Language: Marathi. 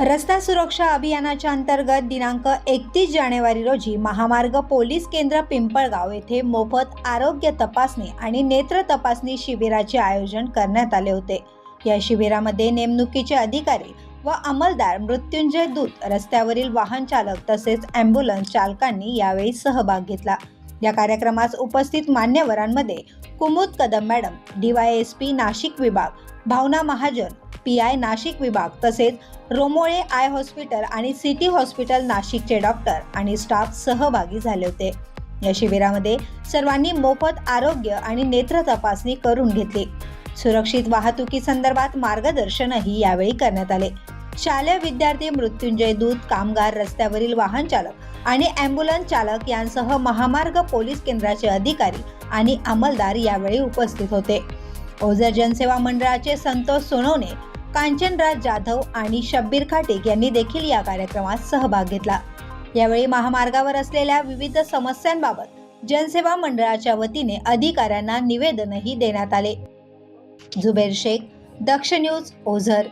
रस्ता सुरक्षा अभियानाच्या अंतर्गत दिनांक एकतीस जानेवारी रोजी महामार्ग पोलीस केंद्र पिंपळगाव येथे मोफत आरोग्य तपासणी आणि नेत्र तपासणी शिबिराचे आयोजन करण्यात आले होते. या शिबिरामध्ये नेमणुकीचे अधिकारी व अंमलदार मृत्युंजय दूत रस्त्यावरील वाहन चालक तसेच ॲम्ब्युलन्स चालकांनी यावेळी सहभाग घेतला. या कार्यक्रमास उपस्थित मान्यवरांमध्ये कुमुद कदम मॅडम डीवायएसपी नाशिक विभाग भावना महाजन पी आय नाशिक विभाग तसेच रोमोळे आय हॉस्पिटल आणि सिटी हॉस्पिटल नाशिकचे डॉक्टर आणि स्टाफ सहभागी झाले होते. या शिबिरामध्ये सर्वांनी मोफत आरोग्य आणि नेत्र तपासणी करून घेतली. सुरक्षित वाहतुकी संदर्भात मार्गदर्शनही यावेळी करण्यात आले. शालेय विद्यार्थी मृत्युंजय दूत कामगार रस्त्यावरील वाहन चालक आणि अँब्युलन्स चालक यांसह महामार्ग पोलीस केंद्राचे अधिकारी आणि अंमलदार यावेळी उपस्थित होते. ओझर जनसेवा मंडळाचे संतोष सोनवणे कांचनराज जाधव आणि शब्बीर खाटिक यांनी देखील या कार्यक्रमात सहभाग घेतला. यावेळी महामार्गावर असलेल्या विविध समस्यांबाबत जनसेवा मंडळाच्या वतीने अधिकाऱ्यांना निवेदनही देण्यात आले. जुबेर शेख दक्ष न्यूज ओझर.